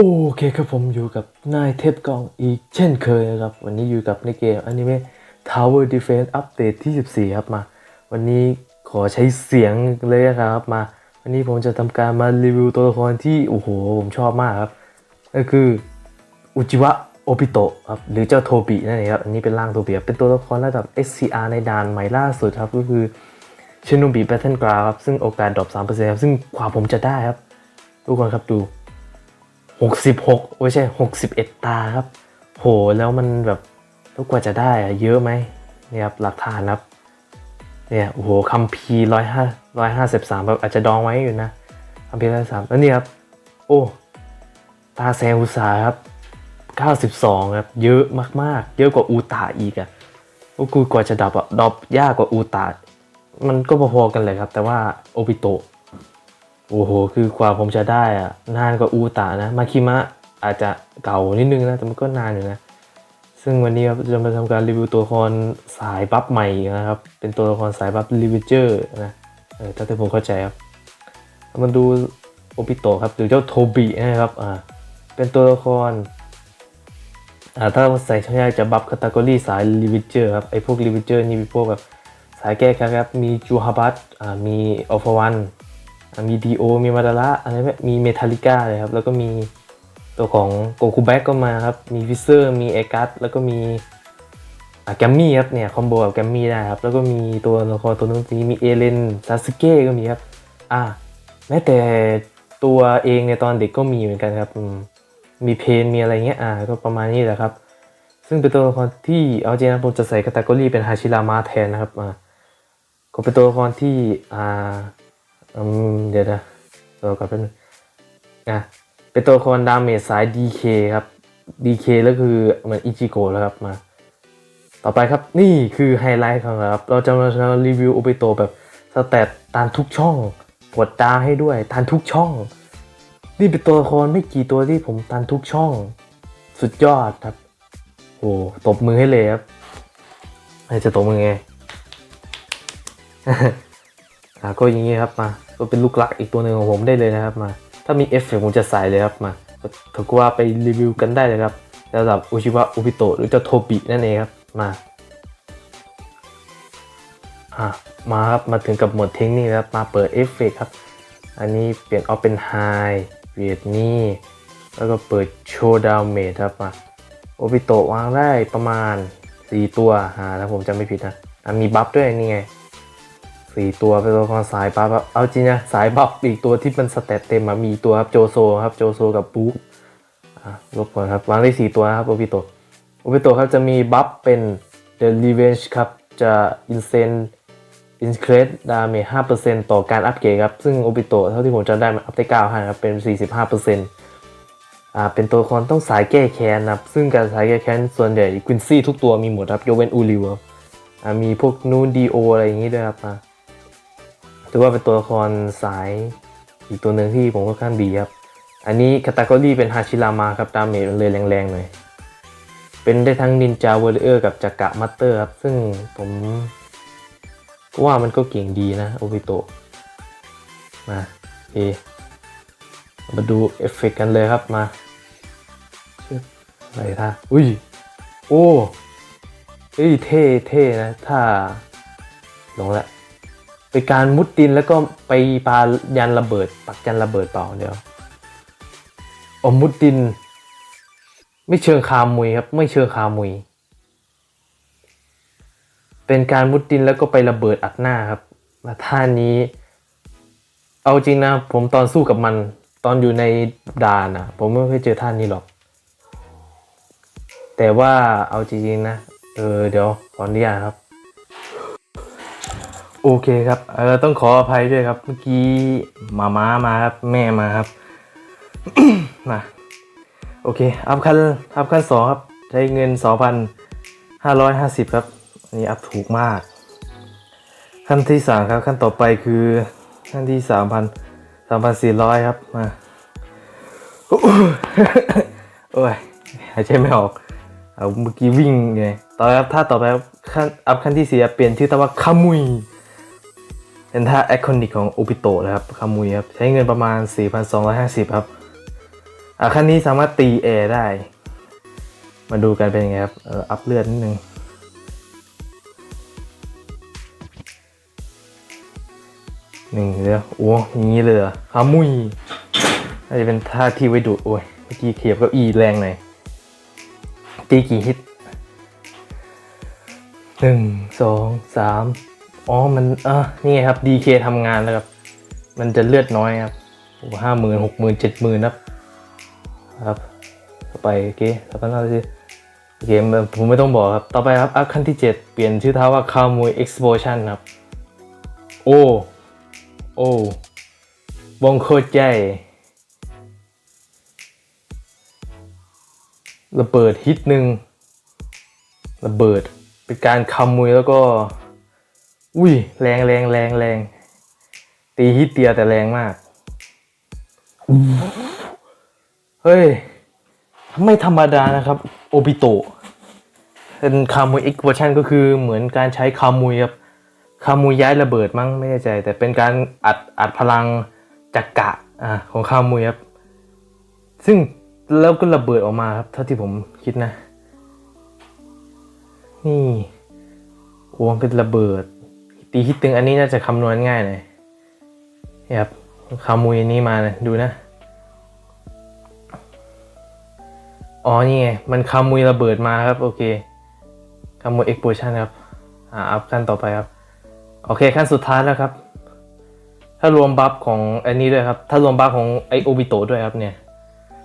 โอเคครับผมอยู่กับนายเทพกองอีกเช่นเคยนะครับ วันนี้อยู่กับในเกมอนิเมะ Tower Defense Update ที่ 14 ครับมา วันนี้ขอใช้เสียงเลยนะครับมา วันนี้ผมจะทำการมารีวิวตัวละครที่ โอ้โห ผมชอบมากครับ ก็คืออุจิวะโอปิโตะครับหรือเจ้าโทบินั่นเองครับ อันนี้เป็นร่างโทบิครับเป็นตัวละครระดับ SCR ในด่านใหม่ล่าสุดครับ ก็คือชินุบิแบทเทิลกราครับซึ่งโอกาสดรอป3%ครับซึ่งกว่าผมจะได้ครับทุกคนครับดู หกสิบหกไม่ใช่หกสิบเอ็ดตาครับ โหแล้วมันแบบแล้วกว่าจะได้อะเยอะไหมเนี่ยครับหลักฐานครับเนี่ยโอ้โหคัมภีร้อยห้าร้อยห้าสิบสามแบบอาจจะดองไว้อยู่นะคัมภีร้อยสามแล้วนี่ครับ โอ้ตาแซงอุตสาครับเก้าสิบสองครับเยอะมากๆ เยอะกว่าอูตาอีกอะโอ้กูกว่าจะดับอะดับยากกว่าอูตามันก็พอๆกันเลยครับ แต่ว่าโอปิโต โอ้โห คือกว่าผมจะได้อะนานกว่าอูตานะ มาคิมะอาจจะเก่านิดนึงนะ แต่มันก็นานอยู่นะ ซึ่งวันนี้ครับจะมาทำการรีวิวตัวละครสายบัฟใหม่นะครับ เป็นตัวละครสายบัฟลิเวเจอร์นะ เออถ้าที่ผมเข้าใจครับ มาดูโอปิโตครับ หรือเจ้าโทบินะครับ อ่า เป็นตัวละคร อ่า ถ้าใส่ช่องยากจะบัฟคาตากรีสายลิเวเจอร์ครับ ไอพวกลิเวเจอร์นี่มีพวกแบบสายแก้แค้นครับ มีจูฮาบัตอ่า มีอัฟวัน มีดีโอมีมาดาระอะไรแบบมีเมทัลิก้าเลยครับ แล้วก็มีตัวของโกคูแบ็กก็มาครับ มีวิเซอร์มีเอกัสแล้วก็มีแกมมี่ครับเนี่ยคอมโบกับแกมมี่ได้ครับ แล้วก็มีตัวละครตัวนู้นนี้มีเอเลนซาสึเกะก็มีครับ อ่าแม้แต่ตัวเองในตอนเด็กก็มีเหมือนกันครับ มีเพนมีอะไรเงี้ยอ่าก็ประมาณนี้แหละครับ ซึ่งเป็นตัวละครที่เอาจนะผมจะใส่คาตากรีเป็นฮาชิรามะแทนนะครับอ่าก็เป็นตัวละครที่อ่า อืมเดี๋ยวนะตัวก่อนแป๊บนึงนะเป็นตัวละครดาเมจสาย DK ครับ DK แล้วคือเหมือนอิจิโกะแล้วครับมา ต่อไปครับนี่คือไฮไลท์ของเราครับ เราจะมารีวิวโอเปโตแบบสแตตตามทุกช่องปวดตาให้ด้วยทันทุกช่อง นี่เป็นตัวละครไม่กี่ตัวที่ผมทันทุกช่อง สุดยอดครับโอ้ตบมือให้เลยครับให้จะตบมือไง อ่าก็อย่างนี้ครับมาก็เป็นลูกหลักอีกตัวหนึ่งของผมได้เลยนะครับมา ถ้ามีเอฟเฟกต์ผมจะใส่เลยครับมาถือว่าไปรีวิวกันได้เลยครับระดับอุชิวะอุปิโตหรือเจ้าโทบินั่นเองครับมาอ่ามาครับมาถึงกับหมดเทคนิคครับมาเปิดเอฟเฟกต์ครับ อันนี้เปลี่ยนออกเป็นไฮเวียดนี่แล้วก็เปิดโชว์ดาวเมทครับมาโอปิโตวางได้ประมาณ 4 ตัวอ่าถ้าผมจำไม่ผิดนะมีบัฟด้วยนี่ไง สี่ตัวเป็นตัวละครสายบัฟครับเอาจริงนะสายบัฟอีกตัวที่มันสเตตเต็มมามีตัวครับโจโซครับโจโซกับปุ๊อะลบก่อนครับวางได้สี่ตัวนะครับโอปิโตโอปิโตครับจะมีบัฟเป็น The Revenge ครับจะ Insane Increase Damage 5%ต่อการอัปเกรดครับ ซึ่งโอปิโตเท่าที่ผมจำได้มันอัพได้9ให้ครับ เป็น45%อ่าเป็นตัวละครต้องสายแก้แค้นนะครับ ซึ่งการสายแก้แค้นส่วนใหญ่ควินซี่ทุกตัวมีหมดครับยกเว้นอูริวครับอ่ามีพวกนูนดีโออะไรอย่างนี้ด้วยครับอ่า ถือว่าเป็นตัวละครสายอีกตัวหนึ่งที่ผมค่อนข้างดีครับ อันนี้คาตาโกรีเป็นฮาชิรามาครับดาเมจมันเลยแรงๆหน่อย เป็นได้ทั้งนินจาเวอร์เออร์กับจักระมัตเตอร์ครับ ซึ่งผมก็ว่ามันก็เก่งดีนะโอบิโตะมาเอมาดูเอฟเฟกต์กันเลยครับมาออะไรท่าอุ้ย โอ้เอ้ยเท่เท่นะ ถ้าลงละ เป็นการมุดดินแล้วก็ไปปายันระเบิด ปักยันระเบิดต่อเดี๋ยวออมุดดิน ไม่เชิงคามุยครับ ไม่เชิงคามุย เป็นการมุดดินแล้วก็ไประเบิดอัดหน้าครับมาท่านี้ เอาจริงนะ ผมตอนสู้กับมัน ตอนอยู่ในดานนะผมไม่เคยเจอท่านี้หรอก แต่ว่าเอาจริงๆนะ เออเดี๋ยวขออนุญาตครับ โอเคครับเออต้องขออภัยด้วยครับ เมื่อกี้มาม้ามาครับแม่มาครับมาโอเค อัพขั้นอัพขั้นสองครับ ใช้เงินสองพันห้าร้อยห้าสิบครับ อันนี้อัพถูกมาก ขั้นที่สามครับขั้นต่อไปคือขั้นที่สามพันสามพันสี่ร้อยครับมาโอ้ยหายใจไม่ออกเอาเมื่อกี้วิ่งไงต่อครับถ้าต่อไปขั้นอัพขั้นที่สี่เปลี่ยนชื่อตามว่าคามุย เป็นท่าไอคอนิกของโอปิโตะนะครับคามุยครับ ใช้เงินประมาณ 4,250 ครับอะคันนี้สามารถตีแอร์ได้ มาดูกันเป็นยังไงครับเอออัพเลือดนิดนึงหนึ่งเดียวโอ้ยงี้เลยเหรอขามุยน่าจะเป็นท่าที่ไว้ดูดโอ้ยเมื่อกี้เขียบก็อีแรงหน่อยตีกี่ฮิตหนึ่งสองสาม อ๋อ มันอะนี่ไงครับ DK ทำงานแล้วครับ มันจะเลือดน้อยครับห้าหมื่นหกหมื่นเจ็ดหมื่นครับ ครับต่อไปโอเคต่อไปน่าจะโอเคมันผมไม่ต้องบอกครับ ต่อไปครับอัพขั้นที่ 7 เปลี่ยนชื่อท่าว่าคามุย explosion ครับ โอ้ โอ้วงโคตรใหญ่ระเบิดฮิตหนึ่งระเบิดเป็นการคำมวยแล้วก็ อุ้ยแรงแรงแรงแรงตีฮิตเดียวแต่แรงมากอู้เฮ้ย ไม่ธรรมดานะครับ โอบิโตะเป็นคามุยอีกเวอร์ชันก็คือเหมือนการใช้คามุยครับคามุยย้ายระเบิดมั้งไม่แน่ใจ แต่เป็นการอัดอัดพลังจักกะอ่าของคามุยครับ ซึ่งแล้วก็ระเบิดออกมาครับ เท่าที่ผมคิดนะ นี่โอ้มันเป็นระเบิด ตีฮิตตึงอันนี้น่าจะคำนวณง่ายหน่อยนะครับคามุยอันนี้มานะดูนะ อ๋อนี่ไง มันคามุยระเบิดมาครับ โอเคคามุยเอ็กโพชันครับ อ่าอัพขั้นต่อไปครับ โอเคขั้นสุดท้ายแล้วครับ ถ้ารวมบัฟของอันนี้ด้วยครับ ถ้ารวมบัฟของไอโอบิโตด้วยครับเนี่ย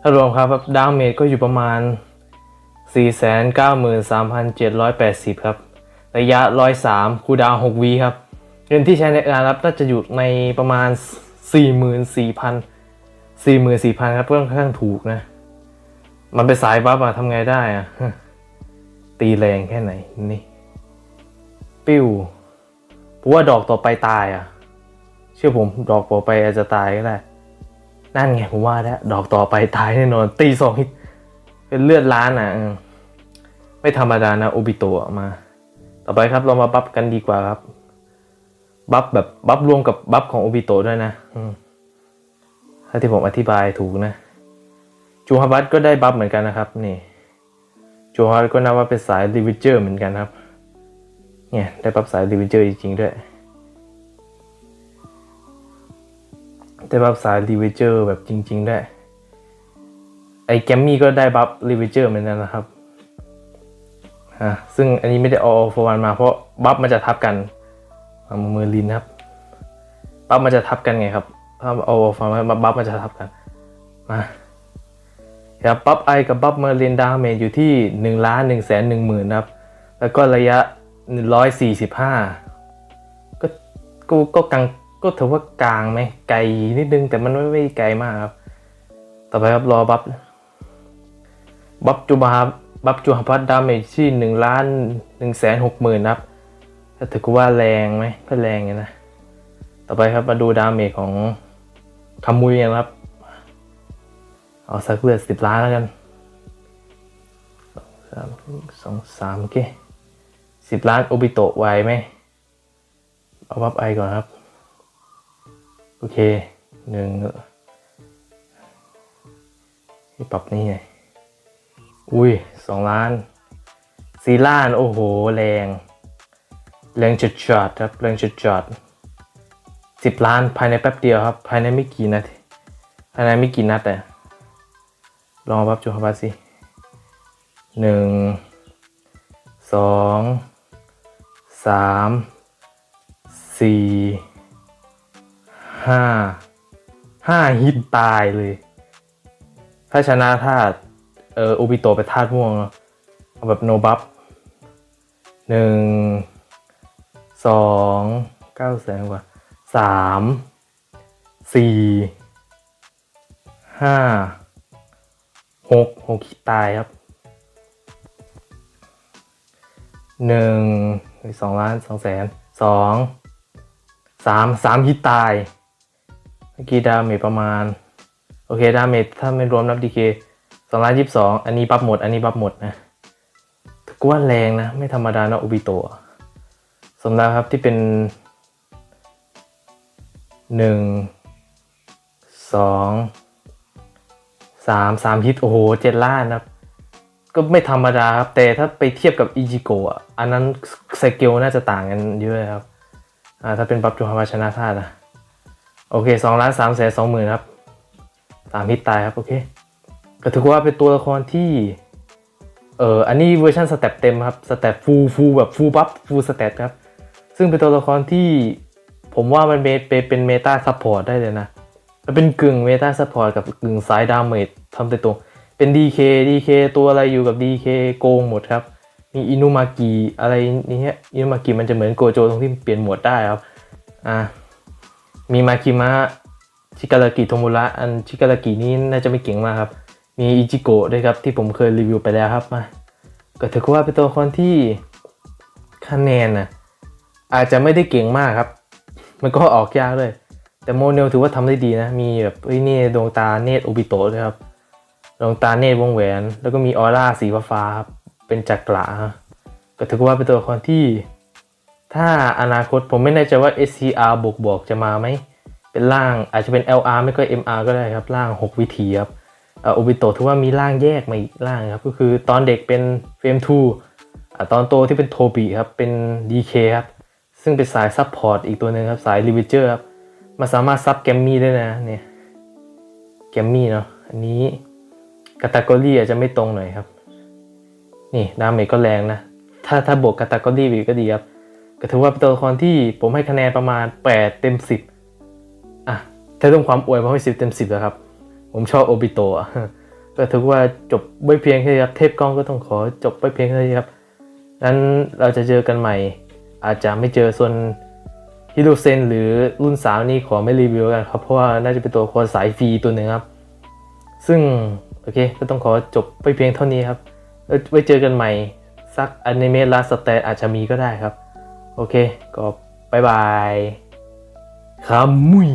ถ้ารวมครับดาเมจก็อยู่ประมาณ 493,780 ครับ ระยะ 103คูดาว6วีครับเงินที่ใช้ในการรับน่าจะอยู่ในประมาณ 44,000 44,000 ครับก็ค่อนข้างถูกนะ มันเป็นสายบัฟอะทำไงได้อะตีแรงแค่ไหน นี่ ปิ้วผมว่าดอกต่อไปตายอะเชื่อผมดอกต่อไปอาจจะตายก็ได้ นั่นไงผมว่าแล้วดอกต่อไปตายแน่นอน ตีสองเป็นเลือดล้านอะไม่ธรรมดานะโอบิโตะมา ต่อไปครับเรามาบัฟกันดีกว่าครับ บัฟแบบบัฟรวมกับบัฟของโอบิโตด้วยนะถ้าที่ผมอธิบายถูกนะ จูฮาบัตก็ได้บัฟเหมือนกันนะครับ นี่ จูฮาบัตก็นับว่าเป็นสายรีวิเจอร์เหมือนกันครับ เนี่ยได้บัฟสายรีวิเจอร์จริงๆด้วย ได้บัฟสายรีวิเจอร์แบบจริง ๆ ด้วย ไอ้แกมมี่ก็ได้บัฟรีวิเจอร์เหมือนกันนะครับะซึ่งอันนี้ไม่ได้เอาโฟวันมาเพราะบัฟมันจะทับกันมือลินครับบัฟมันจะทับกันไงครับถ้าเอาโฟวันมาบัฟมันจะทับกันมาครับบัฟไอกับบัฟเมอร์ลินดาเมจอยู่ที่หนึ่งล้านหนึ่งแสนหนึ่งหมื่นครับ แล้วก็ระยะ 145 ก็ก็ก็กลางก็ถือว่ากลางไหมไกลนิดนึงแต่มันไม่ไม่ไกลมากครับ ต่อไปครับรอบัฟบัฟจูบาบับ บัฟจูฮาพัดดาเมจที่หนึ่งล้านหนึ่งแสนหกหมื่นครับถ้าถือว่าแรงไหมก็แรงอยู่นะ ต่อไปครับมาดูดาเมจของคามุยกันครับ เอาสักเลือดสิบล้านแล้วกันสามสองสามโอเคสิบล้านโอบิโตะไวไหม เอาวับไอก่อนครับ โอเคหนึ่งที่ปรับนี่ไง อุ้ย สองล้านสี่ล้านโอ้โห แรง แรงจุดจอดครับแรงจุดจอดสิบล้านภายในแป๊บเดียวครับ ภายในไม่กี่นาทีภายในไม่กี่นัดแต่ลองวับจูฮาบัสสิหนึ่งสองสามสี่ห้าห้าฮิตตายเลย ถ้าชนะธา เออโอบิโตไปธาตุม่วงเอาแบบโนบัฟหนึ่งสองเก้าแสนกว่าสามสี่ห้าหกหกตายครับหนึ่งสองล้านสองแสนสองสามสามฮิตตายเมื่อกี้ดาเมจประมาณ โอเค ดาเมจถ้าไม่รวมนับดีเค สองล้านยี่สิบสองอันนี้บัฟหมด อันนี้บัฟหมดนะถือว่าแรงนะ ไม่ธรรมดานะโอบิโตะสำหรับครับที่เป็นหนึ่งสองสามสามฮิต โอ้โหเจ็ดล้านนะครับ ก็ไม่ธรรมดาครับ แต่ถ้าไปเทียบกับอิจิโกะอะอันนั้นสเกลน่าจะต่างกันเยอะครับอ่าถ้าเป็นปับจูฮามาชนะธานะ โอเคสองล้านสามแสนสองหมื่นครับสามฮิตตายครับ โอเค ก็ถือว่าเป็นตัวละครที่ เอออันนี้เวอร์ชันสเต็ปเต็มครับ สเต็ปฟูลฟูลแบบฟูลบัฟฟูลสเต็ปครับ ซึ่งเป็นตัวละครที่ผมว่ามันเป็นเป็นเมตาซัพพอร์ตได้เลยนะ มันเป็นกึ่งเมตาซัพพอร์ตกับกึ่งสายดาเมจทำแต่ตรง เป็น DK DK ตัวอะไรอยู่กับ DK โกงหมดครับ มีอินุมากิอะไรนี่ฮะอินุมากิมันจะเหมือนโกโจตรงที่เปลี่ยนหมวดได้ครับ อ่า มีมาคิมะชิการากิโทมุระ อันชิการากินี่น่าจะไม่เก่งมากครับ มีอิจิโกะด้วยครับ ที่ผมเคยรีวิวไปแล้วครับมาก็ถือว่าเป็นตัวละครที่คะแนนนะอาจจะไม่ได้เก่งมากครับ มันก็ออกยากเลย แต่โมเนลถือว่าทำได้ดีนะ มีแบบเอ้ยนี่ดวงตาเนตรโอบิโตะด้ครับดวงตาเนตรวงแหวน แล้วก็มีออร่าสีฟ้าครับเป็นจักระก็ถือว่าเป็นตัวละครที่ ถ้าอนาคตผมไม่แน่ใจว่า SCR บวกบวกจะมาไหมเป็นร่างอาจจะเป็น LR ไม่ก็ MR ก็ได้ครับร่าง 6 วิธีครับ โอบิโตะถือว่ามีร่างแยกมาอีกร่างครับก็คือตอนเด็กเป็นเฟรม2อะตอนโตที่เป็นโทบีครับเป็น DK ครับซึ่งเป็นสายซับพอร์ตอีกตัวหนึ่งครับสายรีวิเจอร์ครับมาสามารถซับแกมมี่ได้นะเนี่ยแกมมี่เนาะอันนี้กาตากรีอาจจะไม่ตรงหน่อยครับ นี่ดาเมจก็แรงนะ ถ้าถ้าบวกกาตากรีอีกก็ดีครับ ก็ถือว่าเป็นตัวละครที่ผมให้คะแนนประมาณ 8 เต็ม 10 อะ ถ้าต้องความอวยผมให้ 10 เต็ม 10แล้วครับ ผมชอบโอบิโตะก็ถือว่าจบไว้เพียงแค่นี้ครับเทพกล้องก็ต้องขอจบไว้เพียงแค่นี้ครับนั้นเราจะเจอกันใหม่ อาจจะไม่เจอส่วนฮิโรเซนหรือรุ่นสาวนี่ขอไม่รีวิวกันครับ เพราะว่าน่าจะเป็นตัวครสายฟรีตัวหนึ่งครับ ซึ่งโอเคก็ต้องขอจบไปเพียงเท่านี้ครับแล้วไว้เจอกันใหม่สักอนิเมะลาสแตนอาจจะมีก็ได้ครับ โอเค ก็บายบายขามุย